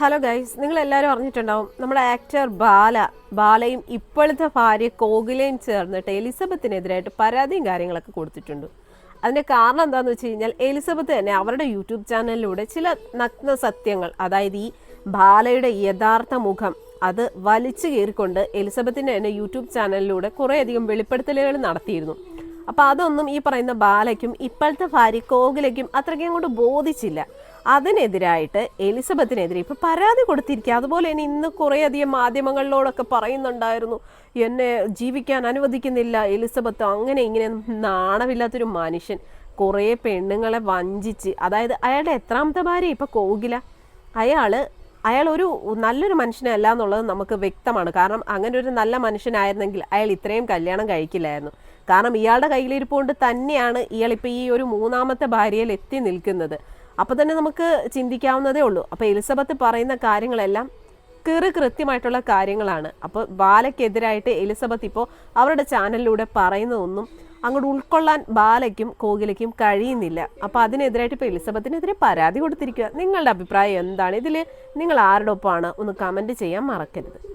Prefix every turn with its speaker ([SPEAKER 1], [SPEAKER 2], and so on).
[SPEAKER 1] Hello guys നിങ്ങൾ എല്ലാവരും അറിഞ്ഞിട്ടുണ്ടാവും നമ്മുടെ ആക്ടർ ബാല ബാലയും ഇപ്പോഴത്തെ ഭാര്യ കോകിലയും ചേർന്നിട്ട് എലിസബത്തിനെതിരായിട്ട് പരാതിയും കാര്യങ്ങളൊക്കെ കൊടുത്തിട്ടുണ്ട്. അതിന്റെ കാരണം എന്താണെന്ന് വെച്ച് കഴിഞ്ഞാൽ എലിസബത്ത് തന്നെ അവരുടെ യൂട്യൂബ് ചാനലിലൂടെ ചില നഗ്ന സത്യങ്ങൾ അതായത് ഈ ബാലയുടെ യഥാർത്ഥ മുഖം അത് വലിച്ചു കയറിക്കൊണ്ട് എലിസബത്തിന്റെ തന്നെ യൂട്യൂബ് ചാനലിലൂടെ കുറേയധികം വെളിപ്പെടുത്തലുകൾ നടത്തിയിരുന്നു. അപ്പൊ അതൊന്നും ഈ പറയുന്ന ബാലയ്ക്കും ഇപ്പോഴത്തെ ഭാര്യ കോകിലയ്ക്കും അത്രയ്ക്കും അങ്ങോട്ട് ബോധിച്ചില്ല. അതിനെതിരായിട്ട് എലിസബത്തിനെതിരെ ഇപ്പൊ പരാതി കൊടുത്തിരിക്കുക. അതുപോലെ തന്നെ ഇന്ന് കുറേയധികം മാധ്യമങ്ങളിലോടൊക്കെ പറയുന്നുണ്ടായിരുന്നു എന്നെ ജീവിക്കാൻ അനുവദിക്കുന്നില്ല എലിസബത്ത്. അങ്ങനെ ഇങ്ങനെ നാണമില്ലാത്തൊരു മനുഷ്യൻ. കുറേ പെണ്ണുങ്ങളെ വഞ്ചിച്ച് അതായത് അയാളുടെ എത്രാമത്തെ ഭാര്യ ഇപ്പൊ കോകില? അയാൾ അയാൾ ഒരു നല്ലൊരു മനുഷ്യനല്ല എന്നുള്ളത് നമുക്ക് വ്യക്തമാണ്. കാരണം അങ്ങനെ ഒരു നല്ല മനുഷ്യനായിരുന്നെങ്കിൽ അയാൾ ഇത്രയും കല്യാണം കഴിക്കില്ലായിരുന്നു. കാരണം ഇയാളുടെ കയ്യിലിരിപ്പുകൊണ്ട് തന്നെയാണ് ഇയാൾ ഇപ്പൊ ഈ ഒരു മൂന്നാമത്തെ ഭാര്യയിൽ എത്തി നിൽക്കുന്നത്. അപ്പോൾ തന്നെ നമുക്ക് ചിന്തിക്കാവുന്നതേ ഉള്ളൂ. അപ്പോൾ എലിസബത്ത് പറയുന്ന കാര്യങ്ങളെല്ലാം കീറി കൃത്യമായിട്ടുള്ള കാര്യങ്ങളാണ്. അപ്പോൾ ബാലയ്ക്കെതിരായിട്ട് എലിസബത്ത് ഇപ്പോൾ അവരുടെ ചാനലിലൂടെ പറയുന്നതൊന്നും അങ്ങോട്ട് ഉൾക്കൊള്ളാൻ ബാലയ്ക്കും കോകിലയ്ക്കും കഴിയുന്നില്ല. അപ്പോൾ അതിനെതിരായിട്ട് ഇപ്പോൾ എലിസബത്തിനെതിരെ പരാതി കൊടുത്തിരിക്കുക. നിങ്ങളുടെ അഭിപ്രായം എന്താണ്? ഇതിൽ നിങ്ങൾ ആരുടെ ഒപ്പമാണ്? ഒന്ന് കമന്റ് ചെയ്യാൻ മറക്കരുത്.